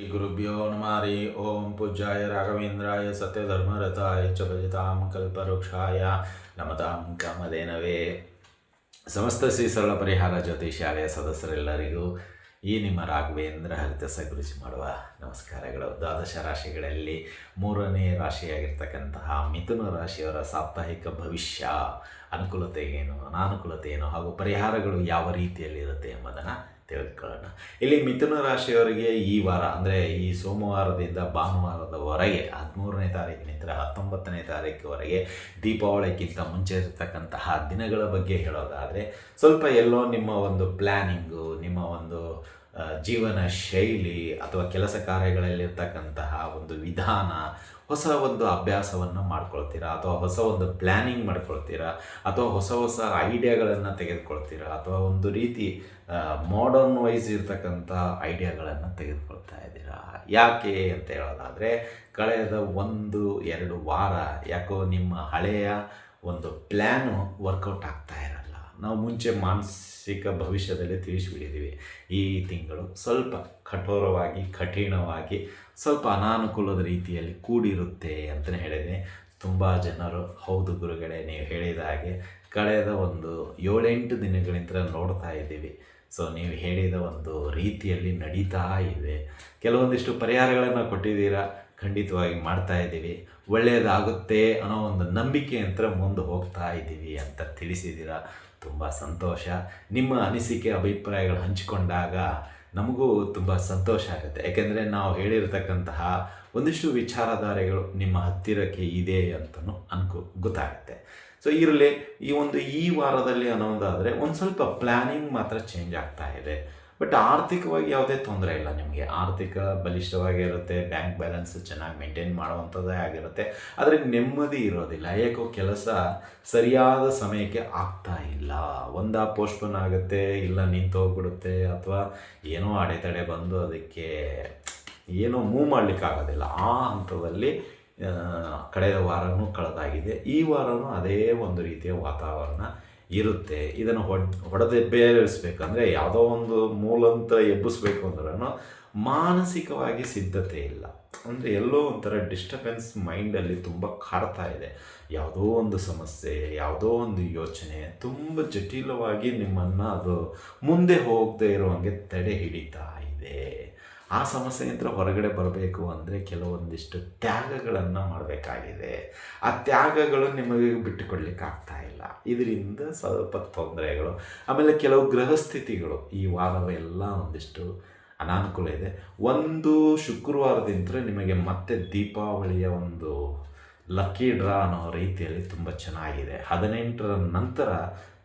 ಹರಿ ಓಂ ಪೂಜಾಯ ರಾಘವೇಂದ್ರಾಯ ಸತ್ಯಧರ್ಮರಥಾಯ ಚ ಭಜತಾಂ ಕಲ್ಪವೃಕ್ಷಾಯ ನಮತಾಂ ಕಾಮಧೇನವೇ ಸಮಸ್ತ ಶ್ರೀ ಸರಳ ಪರಿಹಾರ ಜ್ಯೋತಿ ಶಾಲೆಯ ಸದಸ್ಯರೆಲ್ಲರಿಗೂ ಈ ನಿಮ್ಮ ರಾಘವೇಂದ್ರ ಹರಿತ ಗುರುಜಿ ಮಾಡುವ ನಮಸ್ಕಾರಗಳು. ದ್ವಾದಶ ರಾಶಿಗಳಲ್ಲಿ ಮೂರನೇ ರಾಶಿಯಾಗಿರ್ತಕ್ಕಂತಹ ಮಿಥುನ ರಾಶಿಯವರ ಸಾಪ್ತಾಹಿಕ ಭವಿಷ್ಯ ಅನುಕೂಲತೆ ಏನು ಅನಾನುಕೂಲತೆ ಏನು ಹಾಗೂ ಪರಿಹಾರಗಳು ಯಾವ ರೀತಿಯಲ್ಲಿರುತ್ತೆ ಎಂಬುದನ್ನು ತಿಳಿದುಕೊಳ್ಳೋಣ ಇಲ್ಲಿ ಮಿಥುನ ರಾಶಿಯವರಿಗೆ ಈ ವಾರ, ಅಂದರೆ ಈ ಸೋಮವಾರದಿಂದ ಭಾನುವಾರದವರೆಗೆ, ಹದಿಮೂರನೇ ತಾರೀಕಿನಿಂದ ಹತ್ತೊಂಬತ್ತನೇ ತಾರೀಕುವರೆಗೆ ದೀಪಾವಳಿಗಿಂತ ಮುಂಚೆ ಇರತಕ್ಕಂತಹ ದಿನಗಳ ಬಗ್ಗೆ ಹೇಳೋದಾದರೆ, ಸ್ವಲ್ಪ ಎಲ್ಲೋ ನಿಮ್ಮ ಒಂದು ಪ್ಲ್ಯಾನಿಂಗು ನಿಮ್ಮ ಒಂದು ಜೀವನ ಶೈಲಿ ಅಥವಾ ಕೆಲಸ ಕಾರ್ಯಗಳಲ್ಲಿರ್ತಕ್ಕಂತಹ ಒಂದು ವಿಧಾನ, ಹೊಸ ಒಂದು ಅಭ್ಯಾಸವನ್ನು ಮಾಡ್ಕೊಳ್ತೀರಾ? ಅಥವಾ ಹೊಸ ಒಂದು ಪ್ಲ್ಯಾನಿಂಗ್ ಮಾಡ್ಕೊಳ್ತೀರಾ? ಅಥವಾ ಹೊಸ ಹೊಸ ಐಡಿಯಾಗಳನ್ನು ತೆಗೆದುಕೊಳ್ತೀರಾ? ಅಥವಾ ಒಂದು ರೀತಿ ಮಾಡರ್ನ್ ವೈಸ್ ಇರ್ತಕ್ಕಂಥ ಐಡಿಯಾಗಳನ್ನು ತೆಗೆದುಕೊಳ್ತಾ ಇದ್ದೀರಾ? ಯಾಕೆ ಅಂತ ಹೇಳೋದಾದರೆ, ಕಳೆದ ಒಂದು, ಎರಡು ವಾರ ಯಾಕೋ ನಿಮ್ಮ ಹಳೆಯ ಒಂದು ಪ್ಲ್ಯಾನು ವರ್ಕೌಟ್ ಆಗ್ತಾ ನಾವು ಮುಂಚೆ ಮಾನಸಿಕ ಭವಿಷ್ಯದಲ್ಲಿ ತಿಳಿಸಿಬಿಟ್ಟಿದ್ದೀವಿ. ಈ ತಿಂಗಳು ಸ್ವಲ್ಪ ಕಠೋರವಾಗಿ, ಕಠಿಣವಾಗಿ, ಸ್ವಲ್ಪ ಅನಾನುಕೂಲದ ರೀತಿಯಲ್ಲಿ ಕೂಡಿರುತ್ತೆ ಅಂತಲೇ ಹೇಳಿದೆ ತುಂಬ ಜನರು, ಹೌದು ಗುರುಗಳೇ, ನೀವು ಹೇಳಿದ ಹಾಗೆ ಕಳೆದ ಒಂದು ಏಳೆಂಟು ದಿನಗಳಿಂದ ನೋಡ್ತಾ ಇದ್ದೀವಿ. ಸೊ ನೀವು ಹೇಳಿದ ಒಂದು ರೀತಿಯಲ್ಲಿ ನಡೀತಾ ಇದೆ. ಕೆಲವೊಂದಿಷ್ಟು ಪರಿಹಾರಗಳನ್ನು ಕೊಟ್ಟಿದ್ದೀರಾ? ಖಂಡಿತವಾಗಿ ಮಾಡ್ತಾ ಇದ್ದೀವಿ. ಒಳ್ಳೆಯದಾಗುತ್ತೆ ಅನ್ನೋ ಒಂದು ನಂಬಿಕೆ ಅಂತ ಮುಂದೆ ಹೋಗ್ತಾ ಇದ್ದೀವಿ ಅಂತ ತಿಳಿಸಿದ್ದೀರಾ? ತುಂಬ ಸಂತೋಷ. ನಿಮ್ಮ ಅನಿಸಿಕೆ, ಅಭಿಪ್ರಾಯಗಳು ಹಂಚಿಕೊಂಡಾಗ ನಮಗೂ ತುಂಬ ಸಂತೋಷ ಆಗುತ್ತೆ. ಯಾಕೆಂದರೆ ನಾವು ಹೇಳಿರ್ತಕ್ಕಂತಹ ಒಂದಿಷ್ಟು ವಿಚಾರಧಾರೆಗಳು ನಿಮ್ಮ ಹತ್ತಿರಕ್ಕೆ ಇದೆ ಅಂತಲೂ ಅನ್ಕೋ, ಗೊತ್ತಾಗುತ್ತೆ. ಸೊ ಇರಲಿ, ಈ ಒಂದು ಈ ವಾರದಲ್ಲಿ ಅನ್ನೋದಾದರೆ ಒಂದು ಸ್ವಲ್ಪ ಪ್ಲ್ಯಾನಿಂಗ್ ಮಾತ್ರ ಚೇಂಜ್ ಆಗ್ತಾ ಇದೆ. ಬಟ್ ಆರ್ಥಿಕವಾಗಿ ಯಾವುದೇ ತೊಂದರೆ ಇಲ್ಲ. ನಿಮಗೆ ಆರ್ಥಿಕ ಬಲಿಷ್ಠವಾಗಿರುತ್ತೆ ಬ್ಯಾಂಕ್ ಬ್ಯಾಲೆನ್ಸ್ ಚೆನ್ನಾಗಿ ಮೇಂಟೈನ್ ಮಾಡುವಂಥದ್ದೇ ಆಗಿರುತ್ತೆ. ಆದರೆ ನೆಮ್ಮದಿ ಇರೋದಿಲ್ಲ. ಯಾಕೋ ಕೆಲಸ ಸರಿಯಾದ ಸಮಯಕ್ಕೆ ಆಗ್ತಾ ಇಲ್ಲ. ಒಂದ ಪೋಸ್ಟ್ಪೋನ್ ಆಗುತ್ತೆ, ಇಲ್ಲ ನಿಂತು ಹೋಗ್ಬಿಡುತ್ತೆ, ಅಥವಾ ಏನೋ ಅಡೆತಡೆ ಬಂದು ಅದಕ್ಕೆ ಏನೋ ಮೂವ್ ಮಾಡಲಿಕ್ಕಾಗೋದಿಲ್ಲ ಆ ಹಂತದಲ್ಲಿ ಕಳೆದ ವಾರವೂ ಕಳೆದಾಗಿದೆ. ಈ ವಾರವೂ ಅದೇ ಒಂದು ರೀತಿಯ ವಾತಾವರಣ ಇರುತ್ತೆ. ಇದನ್ನು ಹೊಡ್ ಹೊಡೆದ ಬೇರೆಸ್ಬೇಕಂದ್ರೆ ಯಾವುದೋ ಒಂದು ಮೂಲಂತ ಎಬ್ಬಿಸ್ಬೇಕು ಅಂದ್ರೂ ಮಾನಸಿಕವಾಗಿ ಸಿದ್ಧತೆ ಇಲ್ಲ. ಅಂದರೆ ಎಲ್ಲೋ ಒಂಥರ ಡಿಸ್ಟರ್ಬೆನ್ಸ್ ಮೈಂಡಲ್ಲಿ ತುಂಬ ಕಾಡ್ತಾ ಇದೆ. ಯಾವುದೋ ಒಂದು ಸಮಸ್ಯೆ, ಯಾವುದೋ ಒಂದು ಯೋಚನೆ ತುಂಬ ಜಟಿಲವಾಗಿ ನಿಮ್ಮನ್ನು ಅದು ಮುಂದೆ ಹೋಗದೆ ಇರುವಂಗೆ ತಡೆ ಹಿಡಿತಾ ಇದೆ. ಆ ಸಮಸ್ಯೆಯಿಂದ ಹೊರಗಡೆ ಬರಬೇಕು ಅಂದರೆ ಕೆಲವೊಂದಿಷ್ಟು ತ್ಯಾಗಗಳನ್ನು ಮಾಡಬೇಕಾಗಿದೆ. ಆ ತ್ಯಾಗಗಳು ನಿಮಗೆ ಬಿಟ್ಟುಕೊಡ್ಲಿಕ್ಕೆ ಆಗ್ತಾ ಇಲ್ಲ. ಇದರಿಂದ ಸ್ವಲ್ಪ ತೊಂದರೆಗಳು, ಆಮೇಲೆ ಕೆಲವು ಗೃಹಸ್ಥಿತಿಗಳು ಈ ವಾರವೆಲ್ಲ ಒಂದಿಷ್ಟು ಅನಾನುಕೂಲ ಇದೆ. ಒಂದು ಶುಕ್ರವಾರದಿಂದ ನಿಮಗೆ ಮತ್ತೆ ದೀಪಾವಳಿಯ ಒಂದು ಲಕ್ಕಿ ಡ್ರಾ ಅನ್ನೋ ರೀತಿಯಲ್ಲಿ ತುಂಬ ಚೆನ್ನಾಗಿದೆ. ಹದಿನೆಂಟರ ನಂತರ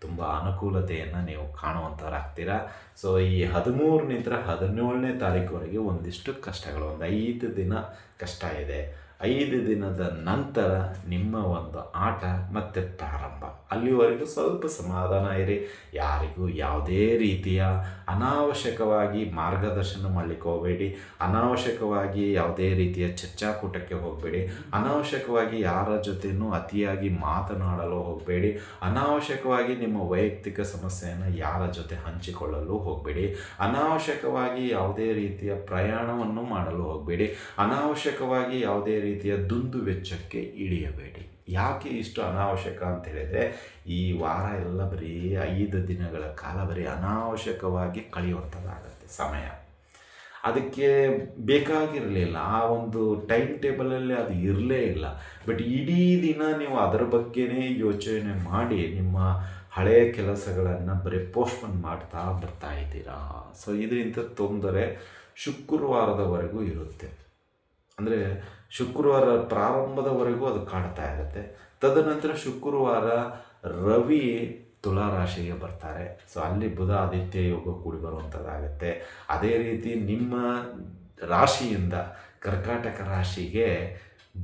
ತುಂಬ ಅನುಕೂಲತೆಯನ್ನು ನೀವು ಕಾಣುವಂಥವ್ರಾಗ್ತೀರಾ ಸೊ ಈ ಹದಿಮೂರನಿಂದ ಹದಿನೇಳನೇ ತಾರೀಕುವರೆಗೆ ಒಂದಿಷ್ಟು ಕಷ್ಟಗಳು, ಒಂದು ಐದು ದಿನ ಕಷ್ಟ ಇದೆ. ಐದು ದಿನದ ನಂತರ ನಿಮ್ಮ ಒಂದು ಆಟ ಮತ್ತೆ ಪ್ರಾರಂಭ. ಅಲ್ಲಿವರೆಗೂ ಸ್ವಲ್ಪ ಸಮಾಧಾನ ಇರಿ. ಯಾರಿಗೂ ಯಾವುದೇ ರೀತಿಯ ಅನಾವಶ್ಯಕವಾಗಿ ಮಾರ್ಗದರ್ಶನ ಮಾಡಲಿಕ್ಕೆ ಹೋಗಬೇಡಿ. ಅನಾವಶ್ಯಕವಾಗಿ ಯಾವುದೇ ರೀತಿಯ ಚರ್ಚಾಕೂಟಕ್ಕೆ ಹೋಗಬೇಡಿ. ಅನಾವಶ್ಯಕವಾಗಿ ಯಾರ ಜೊತೆಯೂ ಅತಿಯಾಗಿ ಮಾತನಾಡಲು ಹೋಗಬೇಡಿ. ಅನಾವಶ್ಯಕವಾಗಿ ನಿಮ್ಮ ವೈಯಕ್ತಿಕ ಸಮಸ್ಯೆಯನ್ನು ಯಾರ ಜೊತೆ ಹಂಚಿಕೊಳ್ಳಲು ಹೋಗಬೇಡಿ. ಅನಾವಶ್ಯಕವಾಗಿ ಯಾವುದೇ ರೀತಿಯ ಪ್ರಯಾಣವನ್ನು ಮಾಡಲು ಹೋಗಬೇಡಿ. ಅನಾವಶ್ಯಕವಾಗಿ ಯಾವುದೇ ರೀತಿಯ ದುಂದು ವೆಚ್ಚಕ್ಕೆ ಇಳಿಯಬೇಡಿ. ಯಾಕೆ ಇಷ್ಟು ಅನಾವಶ್ಯಕ ಅಂತ ಹೇಳಿದರೆ, ಈ ವಾರ ಎಲ್ಲ ಬರೀ ಐದು ದಿನಗಳ ಕಾಲ ಬರೀ ಅನಾವಶ್ಯಕವಾಗಿ ಕಳೆಯುವಂಥದ್ದಾಗತ್ತೆ ಸಮಯ. ಅದಕ್ಕೆ ಬೇಕಾಗಿರಲಿಲ್ಲ ಆ ಒಂದು ಟೈಮ್ ಟೇಬಲಲ್ಲಿ ಅದು ಇರಲೇ ಇಲ್ಲ. ಬಟ್ ಇಡೀ ದಿನ ನೀವು ಅದರ ಬಗ್ಗೆ ಯೋಚನೆ ಮಾಡಿ, ನಿಮ್ಮ ಹಳೆಯ ಕೆಲಸಗಳನ್ನು ಬರೀ ಪೋಸ್ಟ್ಪೋನ್ ಮಾಡ್ತಾ ಬರ್ತಾ ಇದ್ದೀರಾ? ಸೊ, ಇದರಿಂದ ತೊಂದರೆ ಶುಕ್ರವಾರದವರೆಗೂ ಇರುತ್ತೆ. ಅಂದರೆ ಶುಕ್ರವಾರ ಪ್ರಾರಂಭದವರೆಗೂ ಅದು ಕಾಣ್ತಾ ಇರುತ್ತೆ. ತದನಂತರ ಶುಕ್ರವಾರ ರವಿ ತುಲಾ ರಾಶಿಗೆ ಬರ್ತಾರೆ. ಸೊ ಅಲ್ಲಿ ಬುಧ ಆದಿತ್ಯ ಯೋಗ ಕೂಡಿ ಬರುವಂಥದ್ದಾಗುತ್ತೆ ಅದೇ ರೀತಿ ನಿಮ್ಮ ರಾಶಿಯಿಂದ ಕರ್ಕಾಟಕ ರಾಶಿಗೆ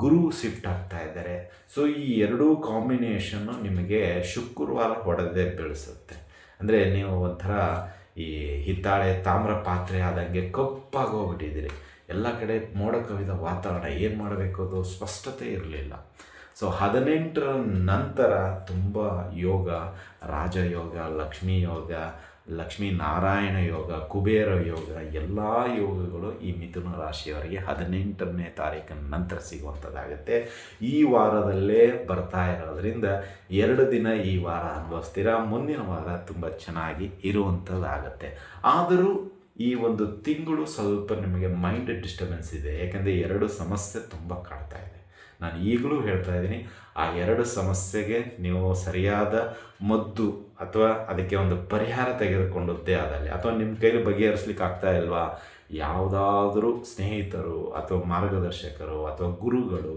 ಗುರು ಶಿಫ್ಟ್ ಆಗ್ತಾ ಇದ್ದಾರೆ. ಸೊ ಈ ಎರಡೂ ಕಾಂಬಿನೇಷನ್ನು ನಿಮಗೆ ಶುಕ್ರವಾರ ಹೊಡೆದೇ ಬೆಳೆಸುತ್ತೆ. ಅಂದರೆ ನೀವು ಒಂಥರ ಈ ಹಿತ್ತಾಳೆ ತಾಮ್ರ ಪಾತ್ರೆ ಆದಂಗೆ ಕಪ್ಪಾಗಿ ಹೋಗ್ಬಿಟ್ಟಿದ್ದೀರಿ. ಎಲ್ಲ ಕಡೆ ಮೋಡ ಕವಿದ ವಾತಾವರಣ ಏನು ಮಾಡಬೇಕು ಅದು ಸ್ಪಷ್ಟತೆ ಇರಲಿಲ್ಲ. ಸೊ ಹದಿನೆಂಟರ ನಂತರ ತುಂಬ ಯೋಗ, ರಾಜಯೋಗ, ಲಕ್ಷ್ಮೀ ಯೋಗ, ಲಕ್ಷ್ಮೀ ನಾರಾಯಣ ಯೋಗ, ಕುಬೇರ ಯೋಗ, ಎಲ್ಲ ಯೋಗಗಳು ಈ ಮಿಥುನ ರಾಶಿಯವರಿಗೆ ಹದಿನೆಂಟನೇ ತಾರೀಕಿನ ನಂತರ ಸಿಗುವಂಥದ್ದಾಗುತ್ತೆ. ಈ ವಾರದಲ್ಲೇ ಬರ್ತಾ ಇರೋದ್ರಿಂದ ಎರಡು ದಿನ ಈ ವಾರ ಅನುಭವಿಸ್ತೀರಾ ಮುಂದಿನ ವಾರ ತುಂಬ ಚೆನ್ನಾಗಿ ಇರುವಂಥದ್ದಾಗತ್ತೆ. ಆದರೂ ಈ ಒಂದು ತಿಂಗಳು ಸ್ವಲ್ಪ ನಿಮಗೆ ಮೈಂಡ್ ಡಿಸ್ಟರ್ಬೆನ್ಸ್ ಇದೆ. ಯಾಕೆಂದರೆ ಎರಡು ಸಮಸ್ಯೆ ತುಂಬ ಕಾಡ್ತಾ ಇದೆ. ನಾನು ಈಗಲೂ ಹೇಳ್ತಾ ಇದ್ದೀನಿ, ಆ ಎರಡು ಸಮಸ್ಯೆಗೆ ನೀವು ಸರಿಯಾದ ಮದ್ದು ಅಥವಾ ಅದಕ್ಕೆ ಒಂದು ಪರಿಹಾರ ತೆಗೆದುಕೊಂಡದ್ದೇ ಆದಲ್ಲಿ, ಅಥವಾ ನಿಮ್ಮ ಕೈಲಿ ಬಗೆಹರಿಸ್ಲಿಕ್ಕೆ ಆಗ್ತಾ ಇಲ್ವಾ, ಯಾವುದಾದ್ರೂ ಸ್ನೇಹಿತರು ಅಥವಾ ಮಾರ್ಗದರ್ಶಕರು ಅಥವಾ ಗುರುಗಳು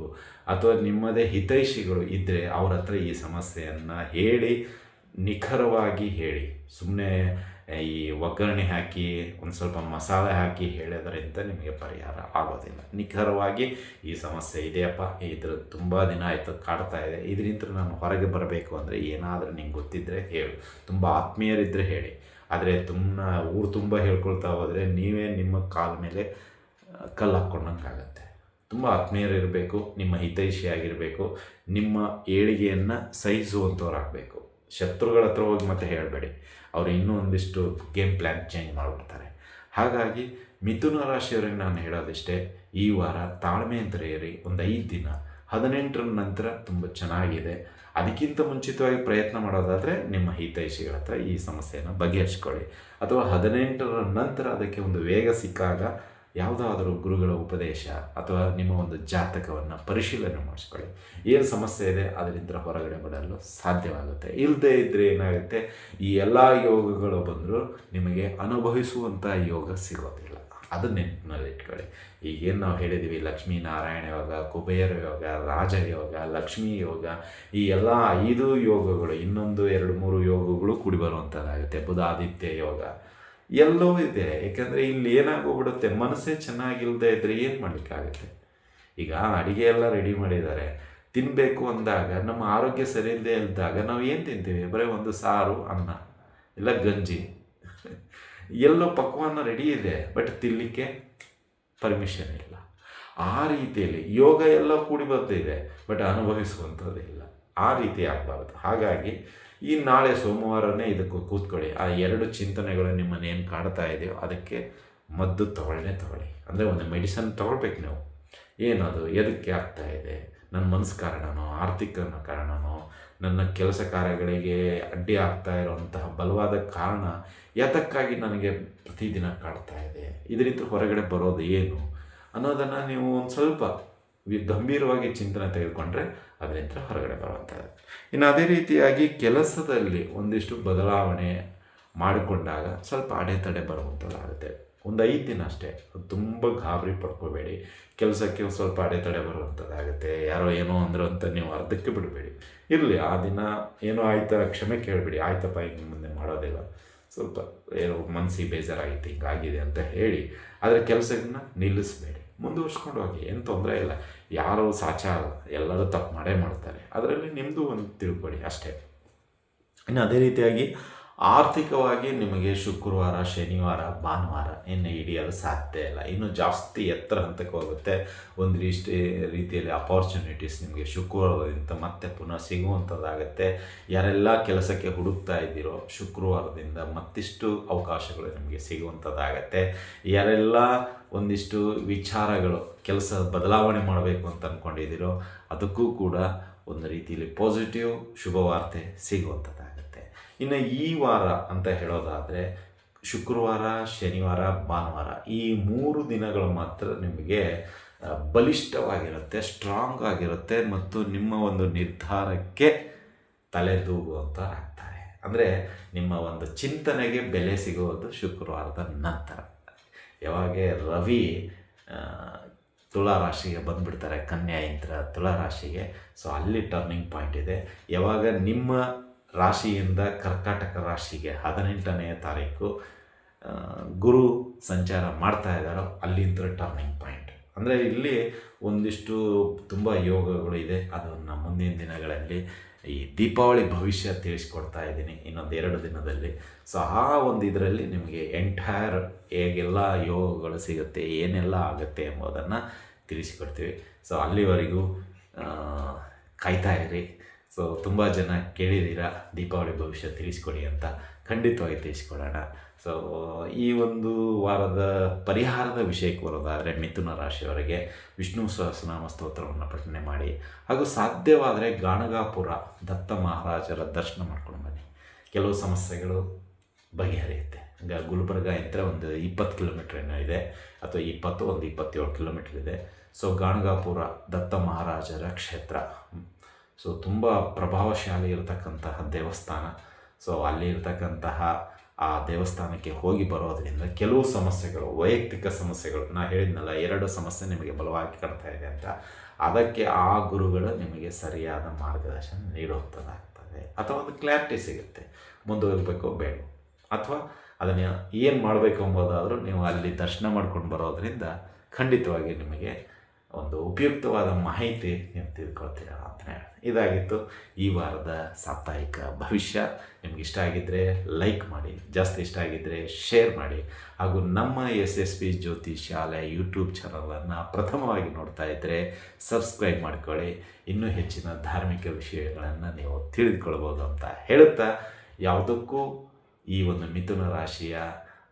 ಅಥವಾ ನಿಮ್ಮದೇ ಹಿತೈಷಿಗಳು ಇದ್ದರೆ ಅವ್ರ ಹತ್ರ ಈ ಸಮಸ್ಯೆಯನ್ನು ಹೇಳಿ, ನಿಖರವಾಗಿ ಹೇಳಿ. ಸುಮ್ಮನೆ ಈ ಒಗ್ಗರಣೆ ಹಾಕಿ, ಒಂದು ಸ್ವಲ್ಪ ಮಸಾಲೆ ಹಾಕಿ ಹೇಳೋದರಿಂದ ನಿಮಗೆ ಪರಿಹಾರ ಆಗೋದಿಲ್ಲ. ನಿಖರವಾಗಿ ಈ ಸಮಸ್ಯೆ ಇದೆಯಪ್ಪ. ಇದ್ರ ತುಂಬ ದಿನ ಆಯಿತು ಕಾಡ್ತಾ ಇದೆ. ಇದರಿಂದ ನಾನು ಹೊರಗೆ ಬರಬೇಕು ಅಂದರೆ ಏನಾದರೂ ನಿಂಗೆ ಗೊತ್ತಿದ್ದರೆ ಹೇಳು. ತುಂಬ ಆತ್ಮೀಯರಿದ್ದರೆ ಹೇಳಿ. ಆದರೆ ತುಂಬ, ಊರು ತುಂಬ ಹೇಳ್ಕೊಳ್ತಾ ಹೋದರೆ ನೀವೇ ನಿಮ್ಮ ಕಾಲ ಮೇಲೆ ಕಲ್ಲು ಹಾಕ್ಕೊಂಡಂಗಾಗತ್ತೆ ತುಂಬ ಆತ್ಮೀಯರಿರಬೇಕು, ನಿಮ್ಮ ಹಿತೈಷಿಯಾಗಿರಬೇಕು, ನಿಮ್ಮ ಏಳಿಗೆಯನ್ನು ಸಹಿಸುವಂಥವ್ರಾಗಬೇಕು ಶತ್ರುಗಳ ಹತ್ರ ಹೋಗಿ ಮತ್ತೆ ಹೇಳಬೇಡಿ. ಅವರು ಇನ್ನೂ ಒಂದಿಷ್ಟು ಗೇಮ್ ಪ್ಲ್ಯಾನ್ ಚೇಂಜ್ ಮಾಡಿಬಿಡ್ತಾರೆ. ಹಾಗಾಗಿ ಮಿಥುನ ರಾಶಿಯವರಿಗೆ ನಾನು ಹೇಳೋದಿಷ್ಟೇ, ಈ ವಾರ ತಾಳ್ಮೆ ಅಂತ ಇರಿ ಒಂದು ಐದು ದಿನ, ಹದಿನೆಂಟರ ನಂತರ ತುಂಬ ಚೆನ್ನಾಗಿದೆ. ಅದಕ್ಕಿಂತ ಮುಂಚಿತವಾಗಿ ಪ್ರಯತ್ನ ಮಾಡೋದಾದರೆ ನಿಮ್ಮ ಹಿತೈಷಿಗಳ ಹತ್ರ ಈ ಸಮಸ್ಯೆಯನ್ನು ಬಗೆಹರಿಸ್ಕೊಳ್ಳಿ. ಅಥವಾ ಹದಿನೆಂಟರ ನಂತರ ಅದಕ್ಕೆ ಒಂದು ವೇಗ ಸಿಕ್ಕಾಗ ಯಾವುದಾದರೂ ಗುರುಗಳ ಉಪದೇಶ ಅಥವಾ ನಿಮ್ಮ ಒಂದು ಜಾತಕವನ್ನು ಪರಿಶೀಲನೆ ಮಾಡಿಸ್ಕೊಳ್ಳಿ. ಏನು ಸಮಸ್ಯೆ ಇದೆ ಅದರಿಂದ ಹೊರಗಡೆ ಬರಲು ಸಾಧ್ಯವಾಗುತ್ತೆ. ಇಲ್ಲದೇ ಇದ್ದರೆ ಏನಾಗುತ್ತೆ? ಈ ಎಲ್ಲ ಯೋಗಗಳು ಬಂದರೂ ನಿಮಗೆ ಅನುಭವಿಸುವಂಥ ಯೋಗ ಸಿಗೋದಿಲ್ಲ. ಅದು ನೆನಪಿನಲ್ಲಿ ಇಟ್ಕೊಳ್ಳಿ. ಈಗೇನು ನಾವು ಹೇಳಿದ್ದೀವಿ ಲಕ್ಷ್ಮೀನಾರಾಯಣ ಯೋಗ, ಕುಬೇರ ಯೋಗ ರಾಜಯೋಗ ಲಕ್ಷ್ಮೀ ಯೋಗ, ಈ ಎಲ್ಲ ಐದು ಯೋಗಗಳು, ಇನ್ನೊಂದು ಎರಡು ಮೂರು ಯೋಗಗಳು ಕೂಡಿ ಬರುವಂಥದ್ದಾಗುತ್ತೆ. ಬುಧಾದಿತ್ಯ ಯೋಗ ಎಲ್ಲವೂ ಇದೆ. ಯಾಕಂದರೆ ಇಲ್ಲಿ ಏನಾಗೋಗ್ಬಿಡುತ್ತೆ? ಮನಸ್ಸೇ ಚೆನ್ನಾಗಿಲ್ಲದೆ ಇದ್ದರೆ ಏನು ಮಾಡಲಿಕ್ಕಾಗುತ್ತೆ? ಈಗ ಅಡುಗೆ ಎಲ್ಲ ರೆಡಿ ಮಾಡಿದ್ದಾರೆ. ತಿನ್ನಬೇಕು ಅಂದಾಗ, ನಮ್ಮ ಆರೋಗ್ಯ ಸರಿ ಇಲ್ಲದೆ ಇದ್ದಾಗ ನಾವು ಏನು ತಿಂತೀವಿ? ಬರೀ ಒಂದು ಸಾರು, ಅನ್ನ, ಇಲ್ಲ ಗಂಜಿ. ಎಲ್ಲೋ ಪಕ್ವಾನ ರೆಡಿ ಇದೆ ಬಟ್ ತಿನ್ನಲಿಕ್ಕೆ ಪರ್ಮಿಷನ್ ಇಲ್ಲ. ಆ ರೀತಿಯಲ್ಲಿ ಯೋಗ ಎಲ್ಲ ಕೂಡಿ ಬರ್ತಿದೆ ಬಟ್ ಅನುಭವಿಸುವಂಥದ್ದಿಲ್ಲ. ಆ ರೀತಿ ಆಗಬಾರ್ದು. ಹಾಗಾಗಿ ಈ ನಾಳೆ ಸೋಮವಾರನೇ ಇದಕ್ಕೆ ಕೂತ್ಕೊಳ್ಳಿ. ಆ ಎರಡು ಚಿಂತನೆಗಳು ನಿಮ್ಮನ್ನು ಏನು ಕಾಡ್ತಾ ಇದೆಯೋ ಅದಕ್ಕೆ ಮದ್ದು ತಗೊಳ್ಳೇ, ತಗೊಳ್ಳಿ. ಅಂದರೆ ಒಂದು ಮೆಡಿಸನ್ ತೊಗೊಳ್ಬೇಕು ನೀವು. ಏನದು? ಎದಕ್ಕೆ ಆಗ್ತಾ ಇದೆ? ನನ್ನ ಮನಸ್ಸು ಕಾರಣನೋ, ಆರ್ಥಿಕ ಕಾರಣನೋ, ನನ್ನ ಕೆಲಸ ಕಾರ್ಯಗಳಿಗೆ ಅಡ್ಡಿ ಆಗ್ತಾ ಇರುವಂತಹ ಬಲವಾದ ಕಾರಣ ಯಾತಕ್ಕಾಗಿ ನನಗೆ ಪ್ರತಿದಿನ ಕಾಡ್ತಾ ಇದೆ? ಇದರಿಂದ ಹೊರಗಡೆ ಬರೋದು ಏನು? ಅನ್ನೋದನ್ನು ನೀವು ಒಂದು ಸ್ವಲ್ಪ ಗಂಭೀರವಾಗಿ ಚಿಂತನೆ ತೆಗೆದುಕೊಂಡ್ರೆ ಅದರಿಂದ ಹೊರಗಡೆ ಬರುವಂಥದ್ದು. ಇನ್ನು ಅದೇ ರೀತಿಯಾಗಿ ಕೆಲಸದಲ್ಲಿ ಒಂದಿಷ್ಟು ಬದಲಾವಣೆ ಮಾಡಿಕೊಂಡಾಗ ಸ್ವಲ್ಪ ಅಡೆತಡೆ ಬರುವಂಥದ್ದಾಗುತ್ತೆ. ಒಂದು ಐದು ದಿನ ಅಷ್ಟೇ. ತುಂಬ ಗಾಬರಿ ಪಡ್ಕೋಬೇಡಿ. ಕೆಲಸಕ್ಕೆ ಸ್ವಲ್ಪ ಅಡೆತಡೆ ಬರುವಂಥದ್ದಾಗುತ್ತೆ. ಯಾರೋ ಏನೋ ಅಂದರು ಅಂತ ನೀವು ಅರ್ಧಕ್ಕೆ ಬಿಡಬೇಡಿ. ಇರಲಿ, ಆ ದಿನ ಏನೋ ಆಯ್ತಾ, ಕ್ಷಮೆ ಕೇಳಬೇಡಿ. ಆಯ್ತಪ್ಪ, ಈಗ ಮುಂದೆ ಮಾಡೋದಿಲ್ಲ. ಸ್ವಲ್ಪ ಏನೋ ಮನಸ್ಸಿಗೆ ಬೇಜಾರಾಗಿತ್ತು, ಹಿಂಗಾಗಿದೆ ಅಂತ ಹೇಳಿ, ಆದರೆ ಕೆಲಸಗಳನ್ನ ನಿಲ್ಲಿಸಬೇಡಿ. ಮುಂದುವರ್ಸ್ಕೊಂಡು ಹೋಗಿ ಏನು ತೊಂದರೆ ಇಲ್ಲ. ಯಾರು ಸಾಚ ಅಲ್ಲ, ಎಲ್ಲರೂ ತಪ್ಪು ಮಾಡೇ ಮಾಡ್ತಾರೆ. ಅದರಲ್ಲಿ ನಿಮ್ಮದು ಒಂದು ತಿಳ್ಕೊಳ್ಳಿ ಅಷ್ಟೇ. ಇನ್ನು ಅದೇ ರೀತಿಯಾಗಿ ಆರ್ಥಿಕವಾಗಿ ನಿಮಗೆ ಶುಕ್ರವಾರ, ಶನಿವಾರ, ಭಾನುವಾರ ಇನ್ನು ಹಿಡಿಯಲು ಸಾಧ್ಯ ಇಲ್ಲ. ಇನ್ನು ಜಾಸ್ತಿ ಎತ್ತರ ಹಂತಕ್ಕೆ ಹೋಗುತ್ತೆ. ಒಂದು ಇಷ್ಟು ರೀತಿಯಲ್ಲಿ ಅಪಾರ್ಚುನಿಟೀಸ್ ನಿಮಗೆ ಶುಕ್ರವಾರದಿಂದ ಮತ್ತೆ ಪುನಃ ಸಿಗುವಂಥದ್ದಾಗುತ್ತೆ. ಯಾರೆಲ್ಲ ಕೆಲಸಕ್ಕೆ ಹುಡುಕ್ತಾ ಇದ್ದೀರೋ ಶುಕ್ರವಾರದಿಂದ ಮತ್ತಿಷ್ಟು ಅವಕಾಶಗಳು ನಿಮಗೆ ಸಿಗುವಂಥದ್ದಾಗತ್ತೆ. ಯಾರೆಲ್ಲ ಒಂದಿಷ್ಟು ವಿಚಾರಗಳು, ಕೆಲಸ ಬದಲಾವಣೆ ಮಾಡಬೇಕು ಅಂತ ಅಂದ್ಕೊಂಡಿದ್ದೀರೋ ಅದಕ್ಕೂ ಕೂಡ ಒಂದು ರೀತಿಯಲ್ಲಿ ಪಾಸಿಟಿವ್ ಶುಭವಾರ್ತೆ ಸಿಗುವಂಥದ್ದಾಗುತ್ತೆ. ಇನ್ನು ಈ ವಾರ ಅಂತ ಹೇಳೋದಾದರೆ ಶುಕ್ರವಾರ, ಶನಿವಾರ, ಭಾನುವಾರ ಈ ಮೂರು ದಿನಗಳು ಮಾತ್ರ ನಿಮಗೆ ಬಲಿಷ್ಠವಾಗಿರುತ್ತೆ ಸ್ಟ್ರಾಂಗ್ ಆಗಿರುತ್ತೆ ಮತ್ತು ನಿಮ್ಮ ಒಂದು ನಿರ್ಧಾರಕ್ಕೆ ತಲೆದೂಗುವಂತ ಆಗ್ತಾರೆ. ಅಂದರೆ ನಿಮ್ಮ ಒಂದು ಚಿಂತನೆಗೆ ಬೆಲೆ ಸಿಗುವುದು ಶುಕ್ರವಾರದ ನಂತರ. ಯಾವಾಗ ರವಿ ತುಳಾರಾಶಿಗೆ ಬಂದುಬಿಡ್ತಾರೆ, ಕನ್ಯಾ ಇಂತ್ರ ತುಲಾ ರಾಶಿಗೆ ಸೊ ಅಲ್ಲಿ ಟರ್ನಿಂಗ್ ಪಾಯಿಂಟ್ ಇದೆ. ಯಾವಾಗ ನಿಮ್ಮ ರಾಶಿಯಿಂದ ಕರ್ಕಾಟಕ ರಾಶಿಗೆ ಹದಿನೆಂಟನೆಯ ತಾರೀಕು ಗುರು ಸಂಚಾರ ಮಾಡ್ತಾ ಇದ್ದಾರೋ ಅಲ್ಲಿಂದ ಟರ್ನಿಂಗ್ ಪಾಯಿಂಟ್ ಅಂದರೆ ಇಲ್ಲಿ ಒಂದಿಷ್ಟು ತುಂಬ ಯೋಗಗಳು ಇದೆ. ಅದನ್ನು ಮುಂದಿನ ದಿನಗಳಲ್ಲಿ ಈ ದೀಪಾವಳಿ ಭವಿಷ್ಯ ತಿಳಿಸ್ಕೊಡ್ತಾ ಇದ್ದೀನಿ ಇನ್ನೊಂದು ಎರಡು ದಿನದಲ್ಲಿ. ಸೊ ಆ ಒಂದು ಇದರಲ್ಲಿ ನಿಮಗೆ ಎಂಟೈರ್ ಹೇಗೆಲ್ಲ ಯೋಗಗಳು ಸಿಗುತ್ತೆ, ಏನೆಲ್ಲ ಆಗುತ್ತೆ ಎಂಬುದನ್ನು ತಿಳಿಸಿಕೊಡ್ತೀವಿ. ಸೊ ಅಲ್ಲಿವರೆಗೂ ಕಾಯ್ತಾ ಇರಿ. ಸೊ ತುಂಬ ಜನ ಕೇಳಿದ್ದೀರಾ ದೀಪಾವಳಿ ಭವಿಷ್ಯ ತಿಳಿಸ್ಕೊಡಿ ಅಂತ. ಖಂಡಿತವಾಗಿ ತಿಳಿಸ್ಕೊಡೋಣ. ಸೊ ಈ ಒಂದು ವಾರದ ಪರಿಹಾರದ ವಿಷಯಕ್ಕೆ ಬರೋದಾದರೆ ಮಿಥುನ ರಾಶಿಯವರಿಗೆ ವಿಷ್ಣು ಸಹಸ್ರನಾಮ ಸ್ತೋತ್ರವನ್ನು ಪಠನೆ ಮಾಡಿ. ಹಾಗೂ ಸಾಧ್ಯವಾದರೆ ಗಾಣಗಾಪುರ ದತ್ತ ಮಹಾರಾಜರ ದರ್ಶನ ಮಾಡ್ಕೊಂಡು ಬನ್ನಿ. ಕೆಲವು ಸಮಸ್ಯೆಗಳು ಬಗೆಹರಿಯುತ್ತೆ. ಈಗ ಗುಲ್ಬರ್ಗ ಇಂದ ಒಂದು ಇಪ್ಪತ್ತು ಕಿಲೋಮೀಟ್ರ್ ಏನೋ ಇದೆ, ಅಥವಾ ಇಪ್ಪತ್ತು, ಒಂದು ಇಪ್ಪತ್ತೇಳು ಕಿಲೋಮೀಟ್ರ್ ಇದೆ. ಸೊ ಗಾಣಗಾಪುರ ದತ್ತ ಮಹಾರಾಜರ ಕ್ಷೇತ್ರ. ಸೊ ತುಂಬ ಪ್ರಭಾವಶಾಲಿ ಇರತಕ್ಕಂತಹ ದೇವಸ್ಥಾನ. ಸೊ ಅಲ್ಲಿ ಇರತಕ್ಕಂತಹ ಆ ದೇವಸ್ಥಾನಕ್ಕೆ ಹೋಗಿ ಬರೋದರಿಂದ ಕೆಲವು ಸಮಸ್ಯೆಗಳು, ವೈಯಕ್ತಿಕ ಸಮಸ್ಯೆಗಳು ನಾನು ಹೇಳಿದ್ನಲ್ಲ ಎರಡು ಸಮಸ್ಯೆ ನಿಮಗೆ ಬಲವಾಗಿ ಕಾಡ್ತಾ ಇದೆ ಅಂತ. ಅದಕ್ಕೆ ಆ ಗುರುಗಳು ನಿಮಗೆ ಸರಿಯಾದ ಮಾರ್ಗದರ್ಶನ ನೀಡುವಂಥದ್ದಾಗ್ತದೆ ಅಥವಾ ಒಂದು ಕ್ಲಾರಿಟಿ ಸಿಗುತ್ತೆ. ಮುಂದುವರಿಬೇಕು ಬೇಡ ಅಥವಾ ಅದನ್ನು ಏನು ಮಾಡಬೇಕು ಎಂಬುದಾದರೂ ನೀವು ಅಲ್ಲಿ ದರ್ಶನ ಮಾಡ್ಕೊಂಡು ಬರೋದರಿಂದ ಖಂಡಿತವಾಗಿ ನಿಮಗೆ ಒಂದು ಉಪಯುಕ್ತವಾದ ಮಾಹಿತಿ ನೀವು ತಿಳ್ಕೊಳ್ತೀರ ಅಂತ ಹೇಳಿ. ಇದಾಗಿತ್ತು ಈ ವಾರದ ಸಾಪ್ತಾಹಿಕ ಭವಿಷ್ಯ. ನಿಮ್ಗೆ ಇಷ್ಟ ಆಗಿದ್ದರೆ ಲೈಕ್ ಮಾಡಿ, ಜಾಸ್ತಿ ಇಷ್ಟ ಆಗಿದ್ದರೆ ಶೇರ್ ಮಾಡಿ. ಹಾಗೂ ನಮ್ಮ ಎಸ್ ಎಸ್ ಪಿ ಜ್ಯೋತಿ ಶಾಲೆ ಯೂಟ್ಯೂಬ್ ಚಾನಲನ್ನು ಪ್ರಥಮವಾಗಿ ನೋಡ್ತಾ ಇದ್ದರೆ ಸಬ್ಸ್ಕ್ರೈಬ್ ಮಾಡ್ಕೊಳ್ಳಿ. ಇನ್ನೂ ಹೆಚ್ಚಿನ ಧಾರ್ಮಿಕ ವಿಷಯಗಳನ್ನು ನೀವು ತಿಳಿದುಕೊಳ್ಬೋದು ಅಂತ ಹೇಳುತ್ತಾ, ಯಾವುದಕ್ಕೂ ಈ ಒಂದು ಮಿಥುನ ರಾಶಿಯ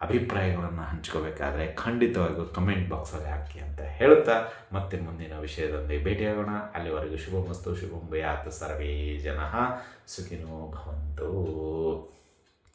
ಅಭಿಪ್ರಾಯಗಳನ್ನು ಹಂಚ್ಕೋಬೇಕಾದ್ರೆ ಖಂಡಿತವಾಗಿಯೂ ಕಮೆಂಟ್ ಬಾಕ್ಸಲ್ಲಿ ಹಾಕಿ ಅಂತ ಹೇಳುತ್ತಾ ಮತ್ತೆ ಮುಂದಿನ ವಿಷಯದೊಂದಿಗೆ ಭೇಟಿಯಾಗೋಣ ಅಲ್ಲಿವರೆಗೂ ಶುಭಮಸ್ತು, ಶುಭಂ ಭಯಾತ್ ಸರ್ವೇ ಜನ. ಸುಖಿನೋ ಭವಂತು.